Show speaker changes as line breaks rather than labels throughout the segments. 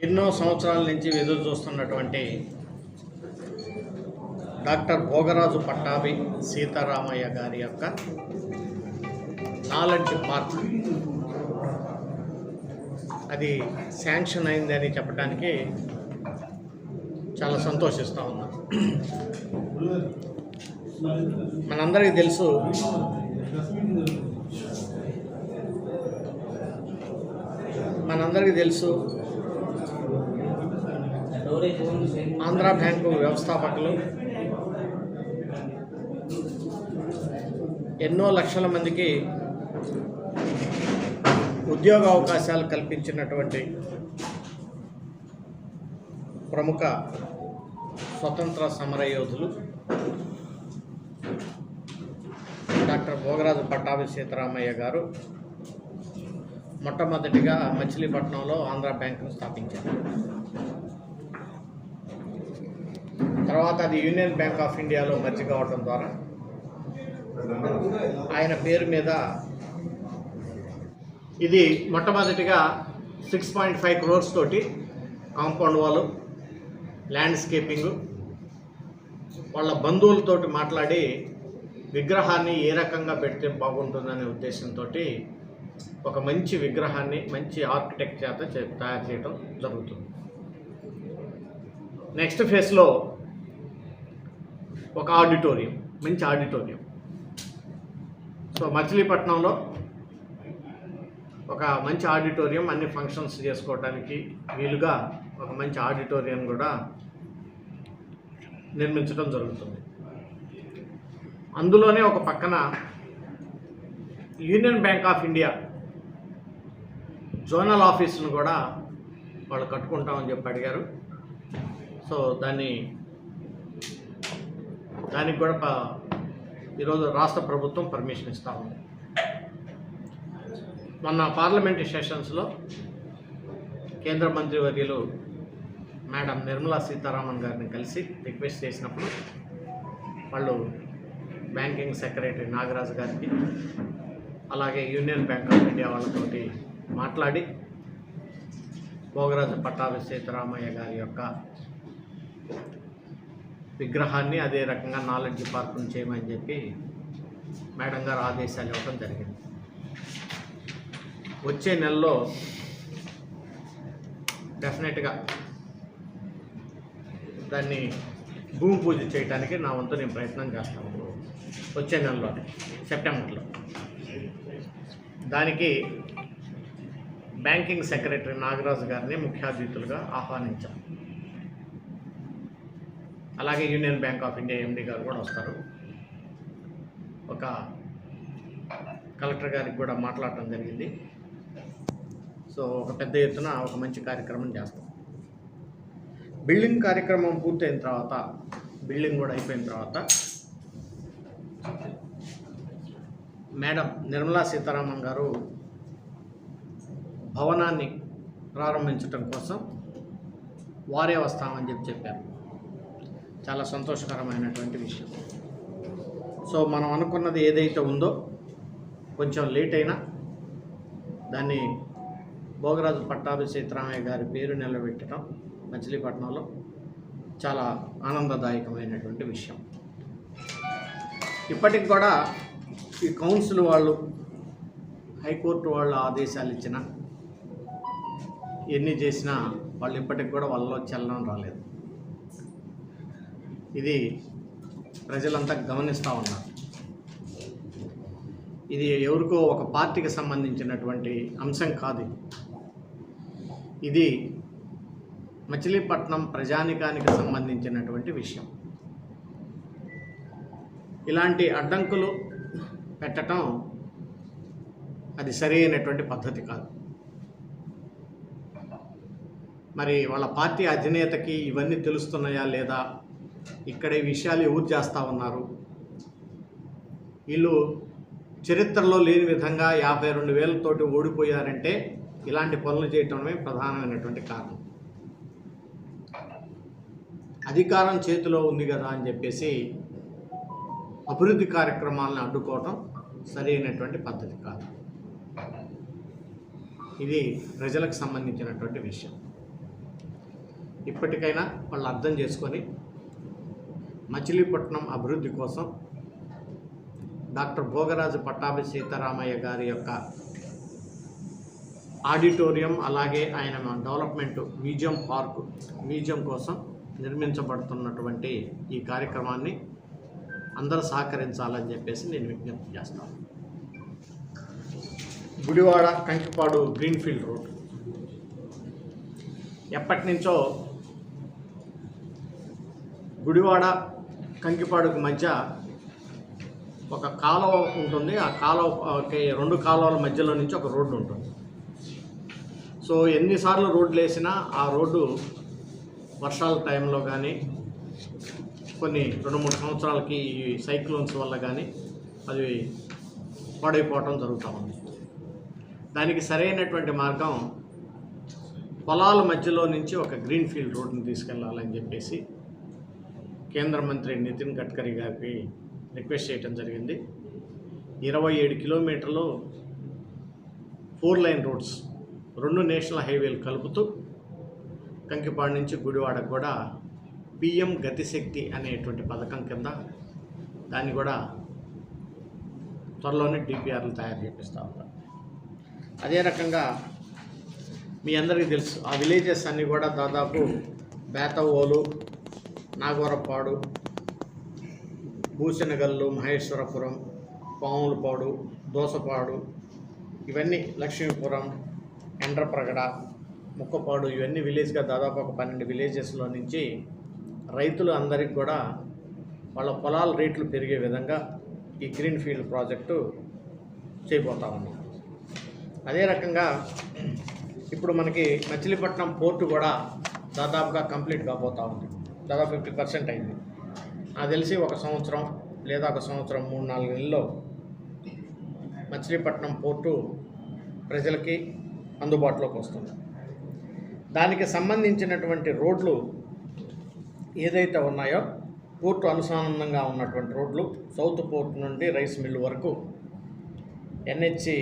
ఎన్నో సంవత్సరాల నుంచి ఎదురు చూస్తున్నటువంటి డాక్టర్ భోగరాజు పట్టాభి సీతారామయ్య గారి యొక్క నాలెడ్జ్ పార్క్ అది శాంక్షన్ అయిందని చెప్పడానికి చాలా సంతోషిస్తూ ఉన్నా. మనందరికీ తెలుసు మనందరికీ తెలుసు ఆంధ్ర బ్యాంకు వ్యవస్థాపకులు ఎన్నో లక్షల మందికి ఉద్యోగ అవకాశాలు కల్పించినటువంటి ప్రముఖ స్వతంత్ర సమరయోధులు డాక్టర్ భోగరాజు పట్టాభి సీతారామయ్య గారు మొట్టమొదటిగా మచిలీపట్నంలో ఆంధ్ర బ్యాంకును స్థాపించారు. తర్వాత అది యూనియన్ బ్యాంక్ ఆఫ్ ఇండియాలో మర్జి కావడం ద్వారా ఆయన పేరు మీద ఇది మొట్టమొదటిగా సిక్స్ పాయింట్ ఫైవ్ క్రోర్స్ తోటి కాంపౌండ్ వాల్ ల్యాండ్స్కేపింగ్ వాళ్ళ బంధువులతోటి మాట్లాడి విగ్రహాన్ని ఏ రకంగా పెడితే బాగుంటుందనే ఉద్దేశంతో ఒక మంచి విగ్రహాన్ని మంచి ఆర్కిటెక్ట్ చేత తయారు చేయడం జరుగుతుంది. నెక్స్ట్ ఫేజ్లో ఒక ఆడిటోరియం మంచి ఆడిటోరియం. సో మచిలీపట్నంలో ఒక మంచి ఆడిటోరియం అన్ని ఫంక్షన్స్ చేసుకోవడానికి వీలుగా ఒక మంచి ఆడిటోరియం కూడా నిర్మించడం జరుగుతుంది. అందులోనే ఒక పక్కన union bank of India zonal ఆఫీసును కూడా వాళ్ళు కట్టుకుంటామని చెప్పి అడిగారు. సో దాన్ని దానికి కూడా ఈరోజు రాష్ట్ర ప్రభుత్వం పర్మిషన్ ఇస్తా ఉంది. మొన్న పార్లమెంటరీ సెషన్స్లో కేంద్ర మంత్రి వర్యులు మేడం నిర్మలా సీతారామన్ గారిని కలిసి రిక్వెస్ట్ చేసినప్పుడు వాళ్ళు బ్యాంకింగ్ సెక్రటరీ నాగరాజు గారికి అలాగే యూనియన్ బ్యాంక్ ఆఫ్ ఇండియా వాళ్ళతోటి మాట్లాడి భోగరాజు పట్టాభి సీతారామయ్య గారి యొక్క విగ్రహాన్ని అదే రకంగా నాలెడ్జ్ పార్కును చేయమని చెప్పి మేడం గారు ఆదేశాలు ఇవ్వడం జరిగింది. వచ్చే నెలలో డెఫినెట్గా దాన్ని భూమి పూజ చేయడానికి నా వంతు నేను ప్రయత్నం చేస్తాను వచ్చే నెలలో సెప్టెంబర్లో. దానికి బ్యాంకింగ్ సెక్రటరీ నాగరాజు గారిని ముఖ్య అతిథులుగా ఆహ్వానించాం. అలాగే union bank of India MD గారు కూడా వస్తారు. ఒక కలెక్టర్ గారికి కూడా మాట్లాడటం జరిగింది. సో ఒక పెద్ద ఎత్తున ఒక మంచి కార్యక్రమం చేస్తాం. బిల్డింగ్ కార్యక్రమం పూర్తయిన తర్వాత బిల్డింగ్ కూడా అయిపోయిన తర్వాత మేడం నిర్మలా సీతారామన్ గారు భవనాన్ని ప్రారంభించటం కోసం వారే వస్తామని చెప్పి చెప్పారు. చాలా సంతోషకరమైనటువంటి విషయం. సో మనం అనుకున్నది ఏదైతే ఉందో కొంచెం లేట్ అయినా దాన్ని భోగరాజు పట్టాభి సీతారామయ్య గారి పేరు నిలబెట్టడం మచిలీపట్నంలో చాలా ఆనందదాయకమైనటువంటి విషయం. ఇప్పటికి కూడా ఈ కౌన్సిల్ వాళ్ళు హైకోర్టు వాళ్ళు ఆదేశాలు ఇచ్చిన ఎన్ని చేసినా వాళ్ళు ఇప్పటికి కూడా వాళ్ళలో చలనం రాలేదు. ఇది ప్రజలంతా గమనిస్తూ ఉన్నారు. ఇది ఎవరికో ఒక పార్టీకి సంబంధించినటువంటి అంశం కాదు ఇది. మచిలీపట్నం ప్రజానికానికి సంబంధించినటువంటి విషయం. ఇలాంటి అడ్డంకులు పెట్టడం అది సరి అయినటువంటి పద్ధతి కాదు. మరి వాళ్ళ పార్టీ అధినేతకి ఇవన్నీ తెలుస్తున్నాయా లేదా? ఇక్కడ ఈ విషయాలు ఎవరు చేస్తూ ఉన్నారు? వీళ్ళు చరిత్రలో లేని విధంగా యాభై రెండు వేలతోటి ఓడిపోయారంటే ఇలాంటి పనులు చేయటమే ప్రధానమైనటువంటి కారణం. అధికారం చేతిలో ఉంది కదా అని చెప్పేసి అభివృద్ధి కార్యక్రమాలను అడ్డుకోవటం సరైనటువంటి పద్ధతి కాదు. ఇది ప్రజలకు సంబంధించినటువంటి విషయం. ఇప్పటికైనా వాళ్ళు అర్థం చేసుకొని మచిలీపట్నం అభివృద్ధి కోసం డాక్టర్ భోగరాజు పట్టాభి సీతారామయ్య గారి యొక్క ఆడిటోరియం అలాగే ఆయన డెవలప్మెంట్ మ్యూజియం పార్క్ మ్యూజియం కోసం నిర్మించబడుతున్నటువంటి ఈ కార్యక్రమాన్ని అందరూ సహకరించాలని చెప్పేసి నేను విజ్ఞప్తి చేస్తాను గుడివాడ కంకిపాడు గ్రీన్ఫీల్డ్ రోడ్. ఎప్పటి నుంచో గుడివాడ కంకిపాడుకు మధ్య ఒక కాలువ ఉంటుంది. ఆ కాలువ రెండు కాలువల మధ్యలో నుంచి ఒక రోడ్డు ఉంటుంది. సో ఎన్నిసార్లు రోడ్లు వేసినా ఆ రోడ్డు వర్షాల టైంలో కానీ కొన్ని రెండు మూడు సంవత్సరాలకి ఈ సైక్లోన్స్ వల్ల కానీ అది పాడైపోవటం జరుగుతూ ఉంది. దానికి సరైనటువంటి మార్గం పొలాల మధ్యలో నుంచి ఒక గ్రీన్ ఫీల్డ్ రోడ్ని తీసుకెళ్ళాలని చెప్పేసి కేంద్ర మంత్రి నితిన్ గడ్కరీ గారికి రిక్వెస్ట్ చేయడం జరిగింది. ఇరవై ఏడు కిలోమీటర్లు ఫోర్ లైన్ రోడ్స్ రెండు నేషనల్ హైవేలు కలుపుతూ కంకిపాడు నుంచి గుడివాడకు కూడా పిఎం గతిశక్తి అనేటువంటి పథకం కింద దాన్ని కూడా త్వరలోనే డిపిఆర్లు తయారు చేపిస్తూ ఉంటారు అదే రకంగా మీ అందరికీ తెలుసు ఆ విలేజెస్ అన్నీ కూడా దాదాపు బేతవోలు నాగవరపాడు భూషణగల్లు మహేశ్వరపురం పాములపాడు దోసపాడు ఇవన్నీ లక్ష్మీపురం ఎండ్రప్రగడ ముక్కపాడు ఇవన్నీ విలేజ్గా దాదాపు ఒక పన్నెండు విలేజెస్లో నుంచి రైతులు అందరికి కూడా వాళ్ళ పొలాల రేట్లు పెరిగే విధంగా ఈ గ్రీన్ ఫీల్డ్ ప్రాజెక్టు చేయబోతా ఉన్నాం. అదే రకంగా ఇప్పుడు మనకి మచిలీపట్నం పోర్టు కూడా దాదాపుగా కంప్లీట్ కాబోతా ఉంది. దాదాపు ఫిఫ్టీ పర్సెంట్ అయింది. నాకు తెలిసి ఒక సంవత్సరం లేదా ఒక సంవత్సరం మూడు నాలుగు నెలల్లో మచిలీపట్నం పోర్టు ప్రజలకి అందుబాటులోకి వస్తుంది. దానికి సంబంధించినటువంటి రోడ్లు ఏదైతే ఉన్నాయో పోర్టు అనుసంధానంగా ఉన్నటువంటి రోడ్లు సౌత్ పోర్ట్ నుండి రైస్ మిల్ వరకు ఎన్హెచ్సి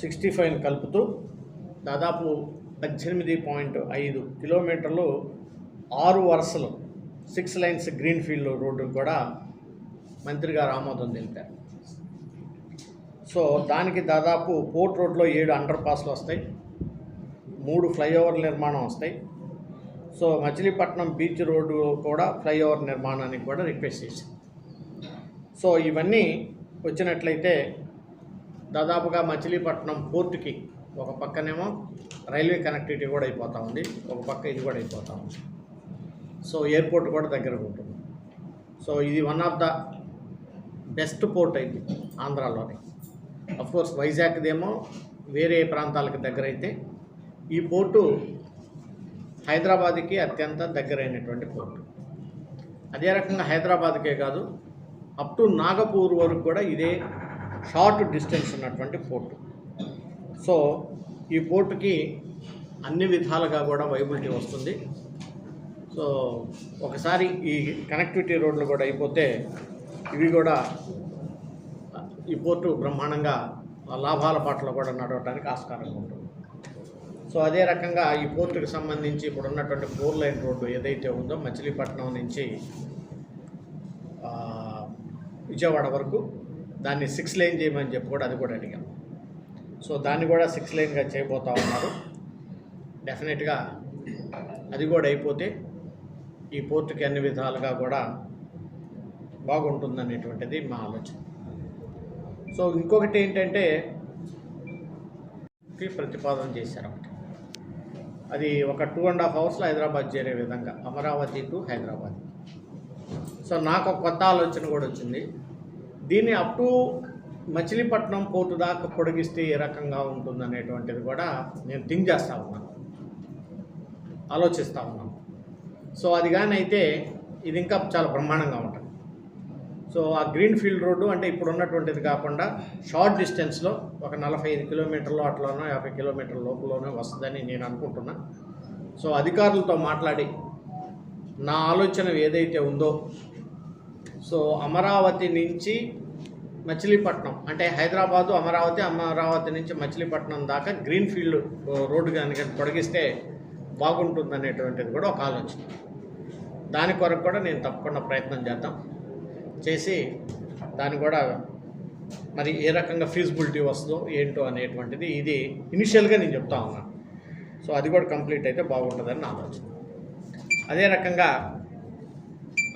సిక్స్టీ ఫైవ్ కలుపుతూ దాదాపు పద్దెనిమిది పాయింట్ ఐదు కిలోమీటర్లు ఆరు వరుసలు six lines green field road కూడా మంత్రి గారు ఆమోదం తెలిపారు. సో దానికి దాదాపు పోర్ట్ రోడ్లో ఏడు అండర్ పాస్లు వస్తాయి మూడు ఫ్లైఓవర్ నిర్మాణం వస్తాయి. సో మచిలీపట్నం బీచ్ రోడ్డు కూడా ఫ్లైఓవర్ నిర్మాణానికి కూడా రిక్వెస్ట్ చేసింది సో ఇవన్నీ వచ్చినట్లయితే దాదాపుగా మచిలీపట్నం పోర్టుకి ఒక పక్కనేమో రైల్వే కనెక్టివిటీ కూడా అయిపోతూ ఉంది ఒక పక్క ఇది కూడా అయిపోతూ ఉంది. సో ఎయిర్పోర్ట్ కూడా దగ్గరకు ఉంటుంది. సో ఇది one of the best port అయింది ఆంధ్రాలోని. కోర్స్ వైజాగ్దేమో వేరే ప్రాంతాలకు దగ్గర అయితే ఈ పోర్టు హైదరాబాద్కి అత్యంత దగ్గరైనటువంటి పోర్టు. అదే రకంగా హైదరాబాద్కే కాదు అప్ టు నాగపూర్ వరకు కూడా ఇదే షార్ట్ డిస్టెన్స్ ఉన్నటువంటి పోర్టు. సో ఈ పోర్టుకి అన్ని విధాలుగా కూడా వైబిలిటీ వస్తుంది. సో ఒకసారి ఈ కనెక్టివిటీ రోడ్లు కూడా అయిపోతే ఇవి కూడా ఈ పోర్టు బ్రహ్మాండంగా లాభాల పాటలో కూడా నడవడానికి ఆస్కారంగా ఉంటుంది. సో అదే రకంగా ఈ పోర్టుకి సంబంధించి ఇప్పుడు ఉన్నటువంటి ఫోర్ లైన్ రోడ్డు ఏదైతే ఉందో మచిలీపట్నం నుంచి విజయవాడ వరకు దాన్ని సిక్స్ లైన్ చేయమని చెప్పి కూడా అది కూడా అడిగాం. సో దాన్ని కూడా సిక్స్ లైన్గా చేయబోతా ఉన్నారు. డెఫినెట్గా అది కూడా అయిపోతే ఈ పోర్టుకి అన్ని విధాలుగా కూడా బాగుంటుందనేటువంటిది మా ఆలోచన. సో ఇంకొకటి ఏంటంటే ప్రతిపాదన చేశారు ఒకటి అది ఒక టూ అండ్ హాఫ్ అవర్స్లో హైదరాబాద్ చేరే విధంగా అమరావతి టు హైదరాబాద్. సో నాకు ఒక కొత్త ఆలోచన కూడా వచ్చింది. దీన్ని అప్ టు మచిలీపట్నం పోర్టు దాకా పొడిగిస్తే ఏ రకంగా ఉంటుందనేటువంటిది కూడా నేను థింక్ చేస్తూ ఉన్నాను. ఆలోచిస్తూ ఉన్నాను. సో అది కానీ అయితే ఇది ఇంకా చాలా బ్రహ్మాండంగా ఉంటుంది. సో ఆ గ్రీన్ ఫీల్డ్ రోడ్డు అంటే ఇప్పుడు ఉన్నటువంటిది కాకుండా షార్ట్ డిస్టెన్స్లో ఒక నలభై ఐదు కిలోమీటర్లు అట్లానో యాభై కిలోమీటర్ల లోపలనో వస్తుందని నేను అనుకుంటున్నా. సో అధికారులతో మాట్లాడి నా ఆలోచన ఏదైతే ఉందో సో అమరావతి నుంచి మచిలీపట్నం అంటే హైదరాబాదు అమరావతి అమరావతి నుంచి మచిలీపట్నం దాకా గ్రీన్ ఫీల్డ్ రోడ్డు కనుక పొడిగిస్తే బాగుంటుంది అనేటువంటిది కూడా ఒక ఆలోచన. దాని కొరకు కూడా నేను తప్పకుండా ప్రయత్నం చేద్దాం. చేసి దాన్ని కూడా మరి ఏ రకంగా ఫీజిబిలిటీ వస్తుందో ఏంటో అనేటువంటిది ఇది ఇనిషియల్గా నేను చెప్తా ఉన్నాను. సో అది కూడా కంప్లీట్ అయితే బాగుంటుందని నా ఆలోచన. అదే రకంగా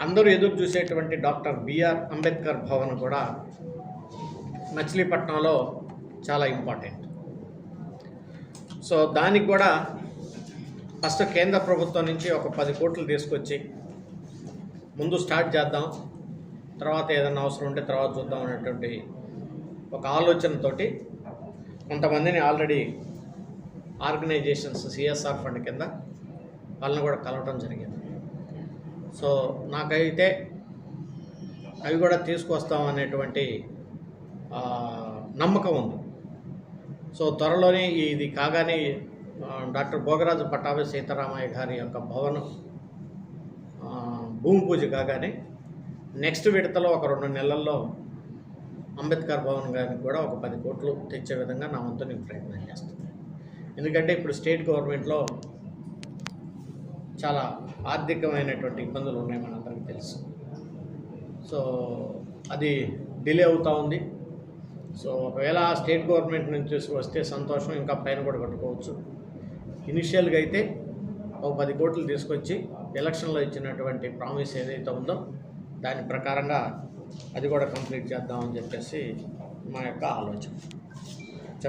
అందరూ ఎదురు చూసేటువంటి డాక్టర్ బిఆర్ అంబేద్కర్ భవన్ కూడా మచిలీపట్నంలో చాలా ఇంపార్టెంట్. సో దానికి కూడా ఫస్ట్ కేంద్ర ప్రభుత్వం నుంచి ఒక పది కోట్లు తీసుకొచ్చి ముందు స్టార్ట్ చేద్దాం తర్వాత ఏదైనా అవసరం ఉంటే తర్వాత చూద్దాం అనేటువంటి ఒక ఆలోచనతోటి కొంతమందిని ఆల్రెడీ ఆర్గనైజేషన్స్ సిఎస్ఆర్ ఫండ్ కింద వాళ్ళని కూడా కలవటం జరిగింది. సో నాకైతే అవి కూడా తీసుకొస్తాం అనేటువంటి నమ్మకం ఉంది. సో త్వరలోనే ఇది కాగానే డాక్టర్ భోగరాజు పట్టాభి సీతారామయ్య గారి యొక్క భవనం భూమి పూజ కాగానే నెక్స్ట్ విడతలో ఒక రెండు నెలల్లో అంబేద్కర్ భవన్ గారికి కూడా ఒక పది కోట్లు తెచ్చే విధంగా నా వంతు నేను ప్రయత్నం చేస్తుంది ఎందుకంటే ఇప్పుడు స్టేట్ గవర్నమెంట్లో చాలా ఆర్థికమైనటువంటి ఇబ్బందులు ఉన్నాయి మనందరికీ తెలుసు. సో అది డిలే అవుతూ ఉంది. సో ఒకవేళ స్టేట్ గవర్నమెంట్ నుంచి వస్తే సంతోషం ఇంకా పైన కూడా కట్టుకోవచ్చు ఇనిషియల్గా అయితే ఒక పది కోట్లు తీసుకొచ్చి ఎలక్షన్లో ఇచ్చినటువంటి ప్రామిస్ ఏదైతే ఉందో దాని ప్రకారంగా అది కూడా కంప్లీట్ చేద్దామని చెప్పేసి మా యొక్క ఆలోచన.